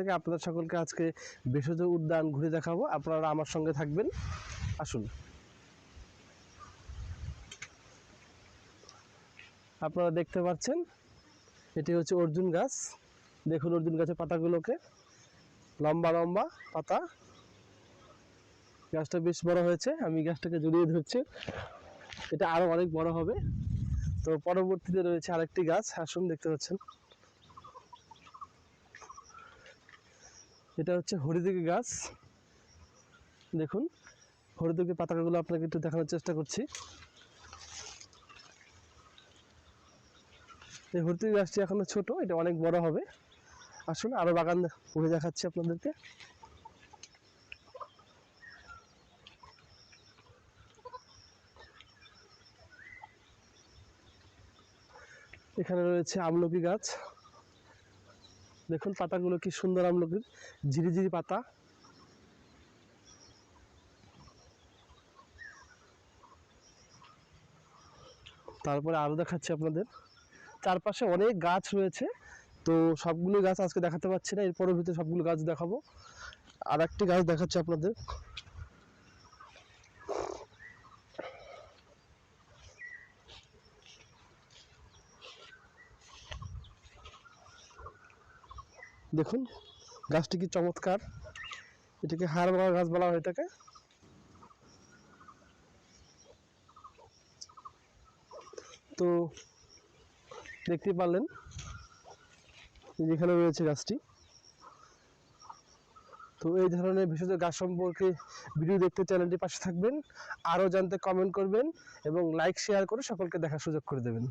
থেকে আপনাদের সকলকে আজকে ভেষজ উদ্যান ঘুরে দেখাবো। আপনারা আমার সঙ্গে থাকবেন। আসুন। আপনারা দেখতে পাচ্ছেন, এটি হচ্ছে অর্জুন গাছ। দেখুন অর্জুন গাছের পাতাগুলোকে। লম্বা লম্বা পাতা। গাছটা বেশ বড় হয়েছে। আমি গাছটাকে জড়িয়ে ধরছি। এটা আরও অনেক বড় হবে। তো পরবর্তীতে রয়েছে আরেকটি গাছ। আসুন, দেখতে পাচ্ছেন। এটা হচ্ছে হরিদিকে গাছ। দেখুন হরিদিকে পাতাগুলো আপনাকে একটু দেখানোর চেষ্টা করছি। এই হরিদিকে গাছটি এখনও ছোট, এটা অনেক বড় হবে। আসুন, আরও বাগান ঘুরে দেখাচ্ছি আপনাদেরকে। এখানে রয়েছে আমলকি গাছ। দেখুন পাতাগুলো কি সুন্দর আমলকির ঝিরিঝিরি পাতা। তারপরে আরও দেখাচ্ছি আপনাদের। চারপাশে অনেক গাছ রয়েছে, তো সবগুলো গাছ আজকে দেখাতে পারছি না, এরপরের ভিতরে সবগুলো গাছ দেখাবো। আর একটি গাছ দেখাচ্ছি আপনাদের। দেখুন, গাছটি কি চমৎকার? এটাকে হাড় বাঁধা গাছ বলা হয়ে থাকে তো দেখতে পারলেন, যেখানে রয়েছে গাছটি। তো এই ধরনের ভেষজ গাছ সম্পর্কে ভিডিও দেখতে চ্যানেলটি পাশে থাকবেন, আরও জানতে কমেন্ট করবেন এবং লাইক শেয়ার করে সকলকে দেখার সুযোগ করে দেবেন।